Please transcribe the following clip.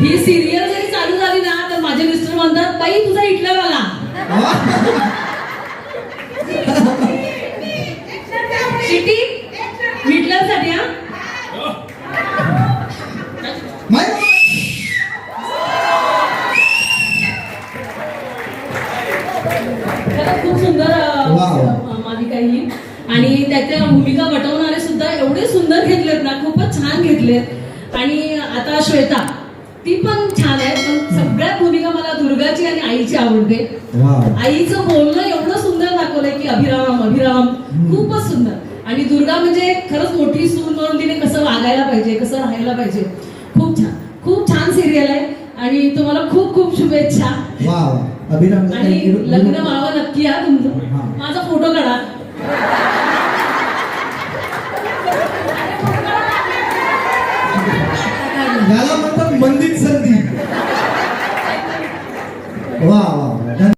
ही serial जरी चालू झाली ना तर माझे मिस्टर म्हणतात बाई तुझा हिटलर आला शिटी हिटलरसाठी हा? माहिती खरंच खूप सुंदर मालिका ही. आणि त्याच्या भूमिका वटवणारे सुद्धा एवढे सुंदर घेतलेत ना खूपच छान घेतलेत. आणि आता श्वेता. ती पण छान आहे पण सगळ्यात भूमिका मला दुर्गाची आणि आईची आवडते. आईचं बोलणं एवढं सुंदर दाखवलंय की अभिराम अभिराम खूपच सुंदर. आणि दुर्गा म्हणजे खरंच मोठी सून म्हणून तिने कसं वागायला पाहिजे कसं राहायला पाहिजे. खूप छान. खूप छान सिरियल आहे. आणि तुम्हाला खूप खूप शुभेच्छा. आणि लग्न व्हावं नक्की हा तुमचं. माझा फोटो काढा. म्हणतात 好不好